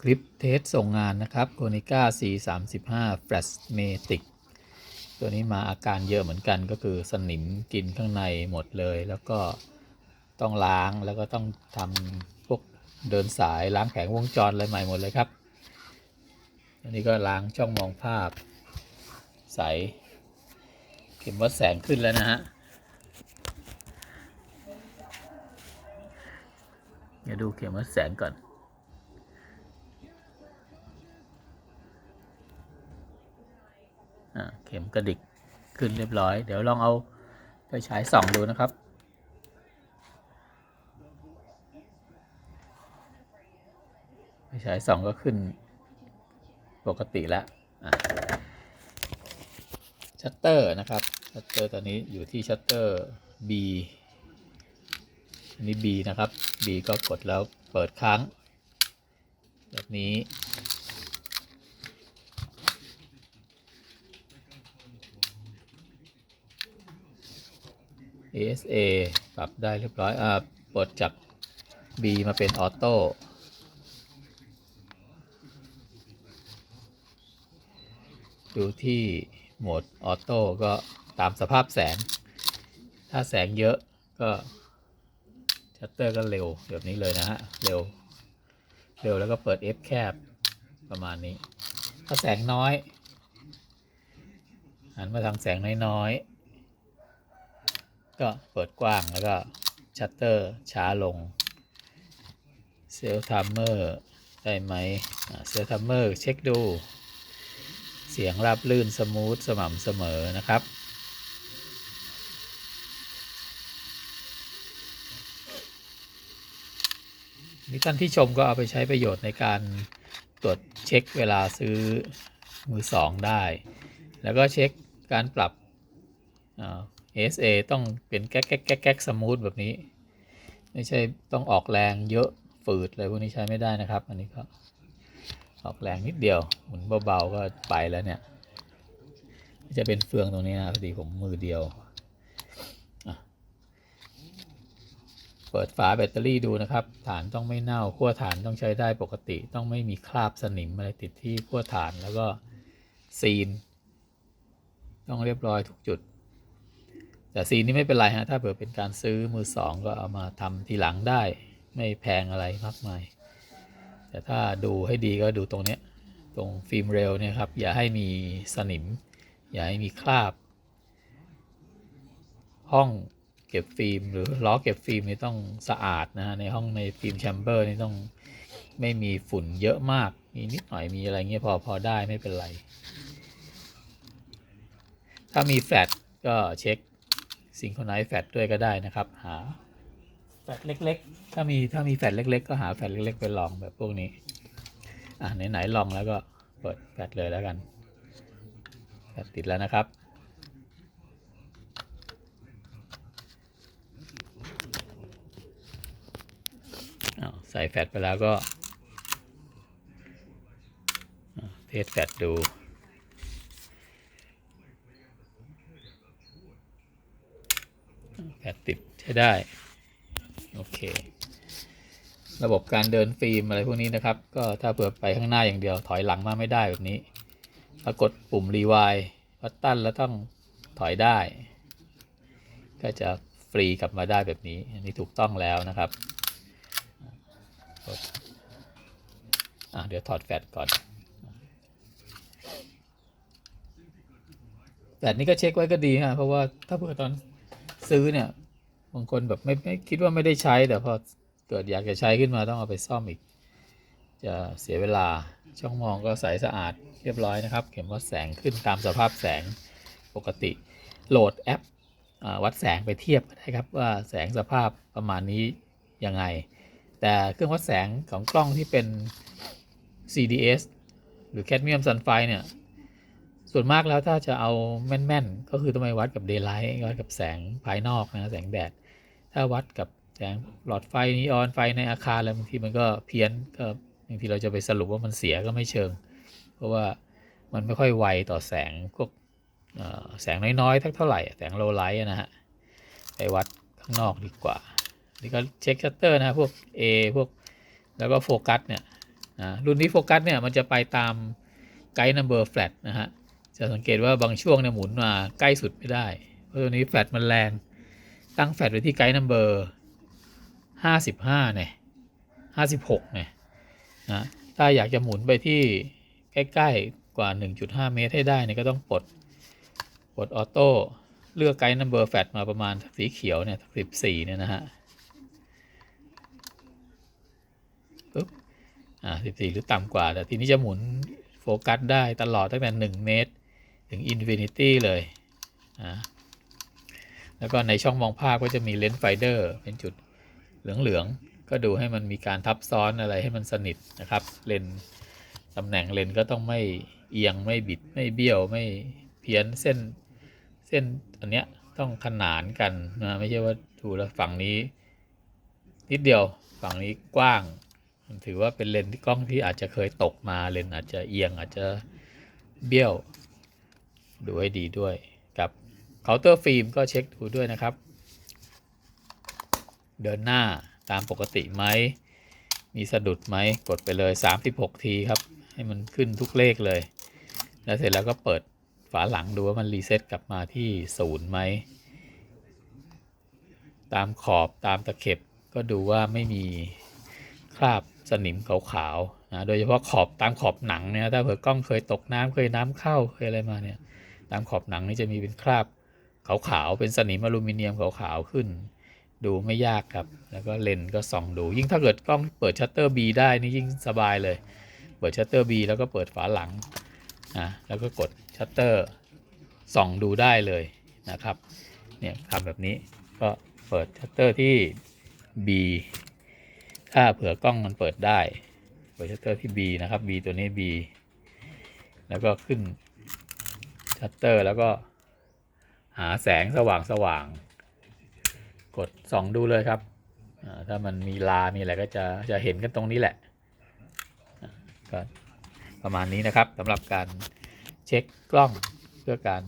คลิปเทสส่งงานนะครับโ o นิก้า C35 f l a s Matic ตัวนี้มาอาการเยอะเหมือนกันก็คือสนิมกินข้างในหมดเลย แล้วก็ต้องล้างแล้วก็ต้องทำพวกเดินสายล้างแผงวงจรอะไรใหม่หมดเลยครับ อันนี้ก็ล้างช่องมองภาพ ใส เข็มวัดแสงขึ้นแล้วนะฮะเดี๋ยวดูเข็มวัดแสงก่อน อ่า เข็มกระดิกขึ้นเรียบร้อย เดี๋ยวลองเอาไปฉายส่องดูนะครับ ไปฉายส่องก็ขึ้นปกติแล้วชัตเตอร์นะครับ ชัตเตอร์ตอนนี้อยู่ที่ชัตเตอร์ B อันนี้ B นะครับ B ก็กดแล้วเปิดค้าง แบบนี้ ASA ปรับได้เรียบร้อยอ่าปลดจาก B มาเป็นออโต้ดูที่โหมดออโต้ก็ตามสภาพแสง ถ้าแสงเยอะก็ชัตเตอร์ก็เร็วแบบนี้เลยนะฮะ เร็ว เร็วแล้วก็เปิด F แคบประมาณนี้ ถ้าแสงน้อยหันมาทางแสงน้อยๆ ก็เปิดกว้างแล้วก็ชัตเตอร์ช้าลงเซลล์ทัมเมอร์ได้ไหมเซลล์ทัมเมอร์เช็คดู เสียงราบลื่นสมูทสม่ำเสมอนะครับนี่ท่านที่ชมก็เอาไปใช้ประโยชน์ในการตรวจเช็คเวลาซื้อมือสองได้ แล้วก็เช็คการปรับอ่อ SA ต้องเป็นแก๊กแก๊กแก๊กแก๊กสมูทแบบนี้ ไม่ใช่ต้องออกแรงเยอะฝืดเลยพวกนี้ใช้ไม่ได้นะครับ อันนี้ก็ออกแรงนิดเดียวหมุนเบาๆก็ไปแล้วเนี่ยจะเป็นเฟืองตรงนี้นะพอดีผมมือเดียวเปิดฝาแบตเตอรี่ดูนะครับ ฐานต้องไม่เน่าขั้วฐานต้องใช้ได้ปกติ ต้องไม่มีคราบสนิมอะไรติดที่ขั้วฐานแล้วก็ซีน ต้องเรียบร้อยทุกจุด แต่ซีนนี่ไม่เป็นไรฮะ ถ้าเผื่อเป็นการซื้อมือสองก็เอามาทำทีหลังได้ ไม่แพงอะไรมากมาย แต่ถ้าดูให้ดีก็ดูตรงเนี้ย ตรงฟิล์มเรลเนี่ยครับ อย่าให้มีสนิม อย่าให้มีคราบ ห้องเก็บฟิล์มหรือล้อเก็บฟิล์มนี่ต้องสะอาดนะฮะในห้องในฟิล์มแชมเบอร์นี่ต้องไม่มีฝุ่นเยอะมาก มีนิดหน่อยมีอะไรเงี้ยพอพอได้ไม่เป็นไร ถ้ามีแฟลชก็เช็ค ซิงโครไนซ์แฟลชด้วยก็ได้นะครับ หาแฟลชเล็กๆ ถ้ามีถ้ามีแฟลชเล็ก ๆ ก็หาแฟลชเล็ก ๆ ไปลองแบบพวกนี้ อะไหนๆลองแล้วก็เปิดแฟลชเลยแล้วกันแฟลชติดแล้วนะครับอ้าวใส่แฟลชไปแล้วก็อะเทสแฟลชดู แฟลชติดใช้ ได้ โอเค ระบบการเดินฟิล์มอะไรพวกนี้นะครับ ก็ถ้าเผื่อไปข้างหน้าอย่างเดียวถอยหลังมาไม่ได้แบบนี้ถ้ากดปุ่มรีวายวัตตันแล้วต้องถอยได้ ก็จะฟรีกลับมาได้แบบนี้ อันนี้ถูกต้องแล้วนะครับอะเดี๋ยวถอดแฟลชก่อนแฟลชนี้ก็เช็คไว้ก็ดีฮะเพราะว่าถ้าเผื่อตอนซื้อเนี่ย บางคนแบบไม่ไม่คิดว่าไม่ได้ใช้ แต่พอเกิดอยากจะใช้ขึ้นมาต้องเอาไปซ่อมอีก จะเสียเวลาช่องมองก็ใสสะอาดเรียบร้อยนะครับ เข็มวัดแสงขึ้นตามสภาพแสงปกติ โหลดแอปอวัดแสงไปเทียบได้ครับว่าแสงสภาพประมาณนี้ยังไง แต่เครื่องวัดแสงของกล้องที่เป็น CDS หรือ Cadmium Sunfire เนี่ย ส่วนมากแล้วถ้าจะเอาแม่นๆ ก็คือต้องไปวัดกับเดย์ไลท์วัดกับแสงภายนอกนะแสงแดด ถ้าวัดกับแสงหลอดไฟนีออนไฟในอาคารอะไรบางทีมันก็เพี้ยนก็บางทีเราจะไปสรุปว่ามันเสียก็ไม่เชิง เพราะว่ามันไม่ค่อยไวต่อแสงพวกแสงน้อยๆทักเท่าไหร่แสงโลไลท์นะฮะไปวัดข้างนอกดีกว่านี่ก็เช็คชัตเตอร์นะพวก A พวกแล้วก็โฟกัสเนี่ยนะรุ่นนี้โฟกัสเนี่ยมันจะไปตามไกด์นัมเบอร์แฟลตนะฮะ จะสังเกตว่าบางช่วงเนี่ยหมุนมาใกล้สุดไม่ได้ เพราะตัวนี้แฟลตมันแรง ตั้งแฟลตไว้ที่ไกด์นัมเบอร์ห้าสิบห้าเนี่ยห้าสิบหกเนี่ยนะถ้าอยากจะหมุนไปที่ใกล้ๆกว่า 1.5 เมตรให้ได้เนี่ยก็ต้องปลดปลดออโต้เลือกไกด์นัมเบอร์แฟลตมาประมาณสีเขียวเนี่ยสิบสี่เนี่ยนะฮะปุ๊บอ่าสิบสี่หรือต่ำกว่า แต่ทีนี้จะหมุนโฟกัสได้ตลอดตั้งแต่ 1 เมตร ถึงอินฟินิตี้เลยอ่าแล้วก็ในช่องมองภาพก็จะมีเลนส์ไฟเดอร์เป็นจุดเหลืองๆ ก็ดูให้มันมีการทับซ้อนอะไรให้มันสนิทนะครับ เลนส์ตำแหน่งเลนก็ต้องไม่เอียงไม่บิดไม่เบี้ยวไม่เพี้ยนเส้นเส้นอันเนี้ยต้องขนานกันนะไม่ใช่ว่าดูแล้วฝั่งนี้ นิดเดียวฝั่งนี้กว้างมันถือว่าเป็นเลนที่กล้องที่อาจจะเคยตกมาเลนอาจจะเอียงอาจจะเบี้ยว ดูให้ดีด้วยกับเคาน์เตอร์ฟิล์มก็เช็คดูด้วยนะครับ เดินหน้าตามปกติไหม มีสะดุดไหมกดไปเลย 36 ทีครับ ให้มันขึ้นทุกเลขเลย แล้วเสร็จแล้วก็เปิดฝาหลังดูว่ามันรีเซ็ตกลับมาที่ศูนย์ไหม ตามขอบตามตะเข็บก็ดูว่าไม่มีคราบสนิมขาวๆนะ โดยเฉพาะขอบตามขอบหนังเนี่ย ถ้าเผื่อกล้องเคยตกน้ำเคยน้ำเข้าเคยอะไรมาเนี่ย ตามขอบหนังนี่จะมีเป็นคราบขาวๆเป็นสนิมอลูมิเนียมขาวๆขึ้น ดูไม่ยากครับ แล้วก็เลนส์ก็ส่องดู ยิ่งถ้าเกิดกล้องเปิดชัตเตอร์ B ได้นี่ยิ่งสบายเลย เปิดชัตเตอร์ B แล้วก็เปิดฝาหลังอะแล้วก็กดชัตเตอร์ส่องดูได้เลยนะครับเนี่ยทำแบบนี้ก็เปิดชัตเตอร์ที่ B ถ้าเผื่อกล้องมันเปิดได้เปิดชัตเตอร์ที่ B นะครับ B ตัวนี้ B แล้วก็ขึ้น ชัตเตอร์แล้วก็หาแสงสว่างสว่าง กดส่องดูเลยครับ ถ้ามันมีลา มีอะไรก็จะจะเห็นกันตรงนี้แหละ ก็ประมาณนี้นะครับสำหรับการเช็คกล้องเพื่อการ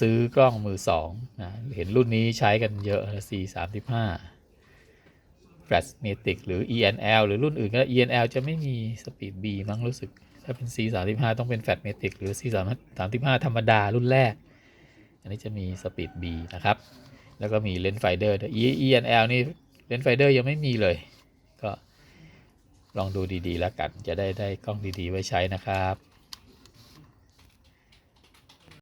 ซื้อกล้องมือสองนะเห็นรุ่นนี้ใช้กันเยอะ C 3 5 Flash Matic หรือ ENL หรือรุ่นอื่นก็ ENL จะไม่มี Speed B มั้งรู้สึก ถ้าเป็น C 3 5ต้องเป็นแฟตเมติกหรือ C 3 5ธรรมดารุ่นแรก อันนี้จะมีสปีด B นะครับ แล้วก็มีเลนส์ไฟเดอร์ E- ENL นี่เลนส์ไฟเดอร์ยังไม่มีเลย ก็ลองดูดีๆ แล้วกัน จะได้ได้กล้องดีๆ ไว้ใช้นะครับ